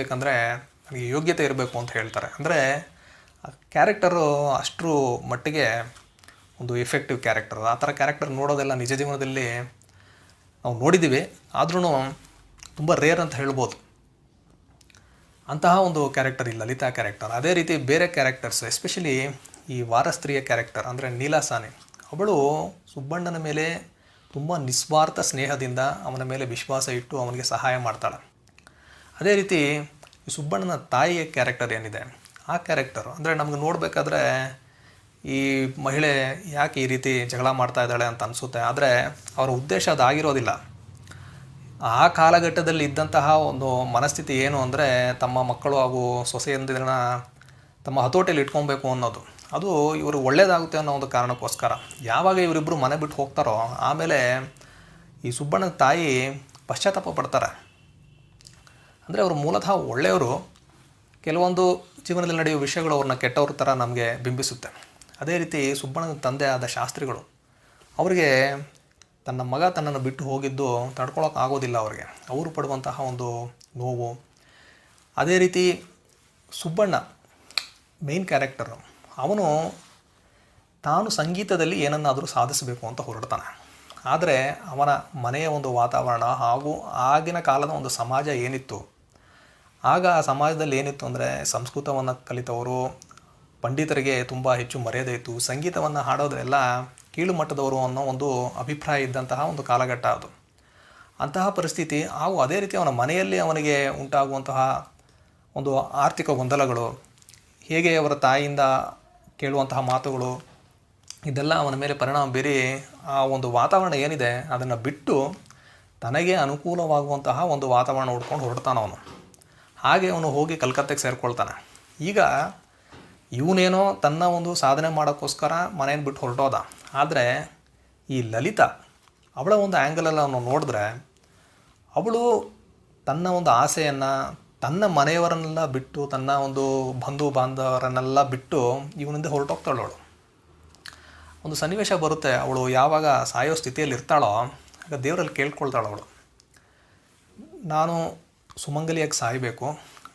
ಬೇಕಂದರೆ ನನಗೆ ಯೋಗ್ಯತೆ ಇರಬೇಕು ಅಂತ ಹೇಳ್ತಾರೆ. ಅಂದರೆ ಕ್ಯಾರೆಕ್ಟರು ಅಷ್ಟರ ಮಟ್ಟಿಗೆ ಒಂದು ಎಫೆಕ್ಟಿವ್ ಕ್ಯಾರೆಕ್ಟರ್ ಆ ಥರ ಕ್ಯಾರೆಕ್ಟರ್ ನೋಡೋದೆಲ್ಲ ನಿಜ ಜೀವನದಲ್ಲಿ ನಾವು ನೋಡಿದ್ದೀವಿ. ಆದ್ರೂ ತುಂಬ ರೇರ್ ಅಂತ ಹೇಳ್ಬೋದು. ಅಂತಹ ಒಂದು ಕ್ಯಾರೆಕ್ಟರ್ ಇಲ್ಲ, ಲಲಿತಾ ಕ್ಯಾರೆಕ್ಟರ್ ಅದೇ ರೀತಿ ಬೇರೆ ಕ್ಯಾರೆಕ್ಟರ್ಸ್ ಎಸ್ಪೆಷಲಿ ಈ ವಾರಸ್ತ್ರೀಯ ಕ್ಯಾರೆಕ್ಟರ್ ಅಂದರೆ ನೀಲಾಸಾನೆ ಅವಳು ಸುಬ್ಬಣ್ಣನ ಮೇಲೆ ತುಂಬ ನಿಸ್ವಾರ್ಥ ಸ್ನೇಹದಿಂದ ಅವನ ಮೇಲೆ ವಿಶ್ವಾಸ ಇಟ್ಟು ಅವನಿಗೆ ಸಹಾಯ ಮಾಡ್ತಾಳೆ. ಅದೇ ರೀತಿ ಈ ಸುಬ್ಬಣ್ಣನ ತಾಯಿಯ ಕ್ಯಾರೆಕ್ಟರ್ ಏನಿದೆ? ಆ ಕ್ಯಾರೆಕ್ಟರು ಅಂದರೆ ನಮ್ಗೆ ನೋಡಬೇಕಾದ್ರೆ ಈ ಮಹಿಳೆ ಯಾಕೆ ಈ ರೀತಿ ಜಗಳ ಮಾಡ್ತಾ ಇದ್ದಾಳೆ ಅಂತ ಅನಿಸುತ್ತೆ. ಆದರೆ ಅವರ ಉದ್ದೇಶ ಅದಾಗಿರೋದಿಲ್ಲ. ಆ ಕಾಲಘಟ್ಟದಲ್ಲಿ ಇದ್ದಂತಹ ಒಂದು ಮನಸ್ಥಿತಿ ಏನು ಅಂದರೆ ತಮ್ಮ ಮಕ್ಕಳು ಹಾಗೂ ಸೊಸೆಯಂದಿರನ್ನ ತಮ್ಮ ಹತೋಟಿಯಲ್ಲಿ ಇಟ್ಕೊಬೇಕು ಅನ್ನೋದು. ಅದು ಇವರು ಒಳ್ಳೇದಾಗುತ್ತೆ ಅನ್ನೋ ಒಂದು ಕಾರಣಕ್ಕೋಸ್ಕರ. ಯಾವಾಗ ಇವರಿಬ್ಬರು ಮನೆ ಬಿಟ್ಟು ಹೋಗ್ತಾರೋ, ಆಮೇಲೆ ಈ ಸುಬ್ಬಣ್ಣನ ತಾಯಿ ಪಶ್ಚಾತ್ತಾಪ ಪಡ್ತಾರೆ. ಅಂದರೆ ಅವರು ಮೂಲತಃ ಒಳ್ಳೆಯವರು ಕೆಲವೊಂದು ಜೀವನದಲ್ಲಿ ನಡೆಯುವ ವಿಷಯಗಳು ಅವ್ರನ್ನ ಕೆಟ್ಟವ್ರ ಥರ ನಮಗೆ ಬಿಂಬಿಸುತ್ತೆ. ಅದೇ ರೀತಿ ಸುಬ್ಬಣ್ಣನ ತಂದೆ ಆದ ಶಾಸ್ತ್ರಿಗಳು, ಅವರಿಗೆ ತನ್ನ ಮಗ ತನ್ನನ್ನು ಬಿಟ್ಟು ಹೋಗಿದ್ದು ತಡ್ಕೊಳಕ್ಕೆ ಆಗೋದಿಲ್ಲ ಅವರಿಗೆ. ಅವರು ಪಡುವಂತಹ ಒಂದು ನೋವು. ಅದೇ ರೀತಿ ಸುಬ್ಬಣ್ಣ ಮೇನ್ ಕ್ಯಾರೆಕ್ಟರು ಅವನು ತಾನು ಸಂಗೀತದಲ್ಲಿ ಏನನ್ನಾದರೂ ಸಾಧಿಸಬೇಕು ಅಂತ ಹೊರಡ್ತಾನೆ. ಆದರೆ ಅವನ ಮನೆಯ ಒಂದು ವಾತಾವರಣ ಹಾಗೂ ಆಗಿನ ಕಾಲದ ಒಂದು ಸಮಾಜ ಏನಿತ್ತು ಆಗ ಆ ಸಮಾಜದಲ್ಲಿ ಏನಿತ್ತು ಅಂದರೆ ಸಂಸ್ಕೃತವನ್ನು ಕಲಿತವರು, ಪಂಡಿತರಿಗೆ ತುಂಬ ಹೆಚ್ಚು ಮರ್ಯಾದೆ ಇತ್ತು. ಸಂಗೀತವನ್ನು ಹಾಡೋದ್ರೆಲ್ಲ ಕೀಳು ಮಟ್ಟದವರು ಅನ್ನೋ ಒಂದು ಅಭಿಪ್ರಾಯ ಇದ್ದಂತಹ ಒಂದು ಕಾಲಘಟ್ಟ ಅದು. ಅಂತಹ ಪರಿಸ್ಥಿತಿ, ಹಾಗೂ ಅದೇ ರೀತಿ ಅವನ ಮನೆಯಲ್ಲಿ ಅವನಿಗೆ ಉಂಟಾಗುವಂತಹ ಒಂದು ಆರ್ಥಿಕ ಗೊಂದಲಗಳು, ಹೇಗೆ ಅವರ ತಾಯಿಯಿಂದ ಕೇಳುವಂತಹ ಮಾತುಗಳು, ಇದೆಲ್ಲ ಅವನ ಮೇಲೆ ಪರಿಣಾಮ ಬೀರಿ ಆ ಒಂದು ವಾತಾವರಣ ಏನಿದೆ, ಅದನ್ನು ಬಿಟ್ಟು ತನಗೆ ಅನುಕೂಲವಾಗುವಂತಹ ಒಂದು ವಾತಾವರಣ ಹುಡ್ಕೊಂಡು ಹೊರಡ್ತಾನೆ ಅವನು ಹಾಗೆ ಅವನು ಹೋಗಿ ಕಲ್ಕತ್ತೆಗೆ ಸೇರಿಕೊಳ್ತಾನೆ. ಈಗ ಇವನೇನೋ ತನ್ನ ಒಂದು ಸಾಧನೆ ಮಾಡೋಕ್ಕೋಸ್ಕರ ಮನೆಯನ್ನು ಬಿಟ್ಟು ಹೊರಟೋದ. ಆದರೆ ಈ ಲಲಿತಾ ಅವಳ ಒಂದು ಆ್ಯಂಗಲಲ್ಲಿ ಅವನು ನೋಡಿದ್ರೆ ಅವಳು ತನ್ನ ಒಂದು ಆಸೆಯನ್ನು, ತನ್ನ ಮನೆಯವರನ್ನೆಲ್ಲ ಬಿಟ್ಟು, ತನ್ನ ಒಂದು ಬಂಧು ಬಾಂಧವರನ್ನೆಲ್ಲ ಬಿಟ್ಟು ಇವನಿಂದ ಹೊರಟೋಗ್ತಾಳು ಅವಳು. ಒಂದು ಸನ್ನಿವೇಶ ಬರುತ್ತೆ, ಅವಳು ಯಾವಾಗ ಸಾಯೋ ಸ್ಥಿತಿಯಲ್ಲಿ ಇರ್ತಾಳೋ ಆಗ ದೇವರಲ್ಲಿ ಕೇಳ್ಕೊಳ್ತಾಳು ಅವಳು. ನಾನು ಸುಮಂಗಲಿಯಾಗಿ ಸಾಯಬೇಕು.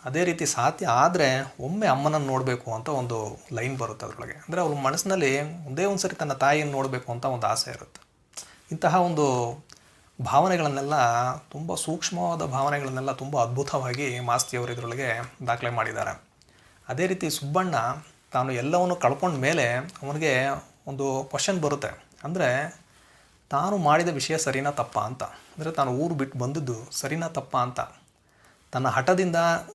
ಅದೇ ರೀತಿ ಸಾಧ್ಯ ಆದರೆ ಒಮ್ಮೆ ಅಮ್ಮನನ್ನು ನೋಡಬೇಕು ಅಂತ ಒಂದು ಲೈನ್ ಬರುತ್ತೆ ಅದರೊಳಗೆ. ಅಂದರೆ ಅವ್ರ ಮನಸ್ಸಿನಲ್ಲಿ ಒಂದೇ ಒಂದು ಸರಿ ತನ್ನ ತಾಯಿಯನ್ನು ನೋಡಬೇಕು ಅಂತ ಒಂದು ಆಸೆ ಇರುತ್ತೆ. ಇಂತಹ ಒಂದು ಭಾವನೆಗಳನ್ನೆಲ್ಲ ತುಂಬ ಸೂಕ್ಷ್ಮವಾದ ಭಾವನೆಗಳನ್ನೆಲ್ಲ ತುಂಬ ಅದ್ಭುತವಾಗಿ ಮಾಸ್ತಿಯವರು ಇದರೊಳಗೆ ದಾಖಲೆ ಮಾಡಿದ್ದಾರೆ. ಅದೇ ರೀತಿ ಸುಬ್ಬಣ್ಣ ತಾನು ಎಲ್ಲವನ್ನು ಕಳ್ಕೊಂಡ ಮೇಲೆ ಅವನಿಗೆ ಒಂದು ಕ್ವಶನ್ ಬರುತ್ತೆ. ಅಂದರೆ ತಾನು ಮಾಡಿದ ವಿಷಯ ಸರಿನಾ ತಪ್ಪಾ ಅಂತ. ಅಂದರೆ ತಾನು ಊರು ಬಿಟ್ಟು ಬಂದದ್ದು ಸರಿನಾ ತಪ್ಪಾ ಅಂತ. ತನ್ನ ಹಠದಿಂದ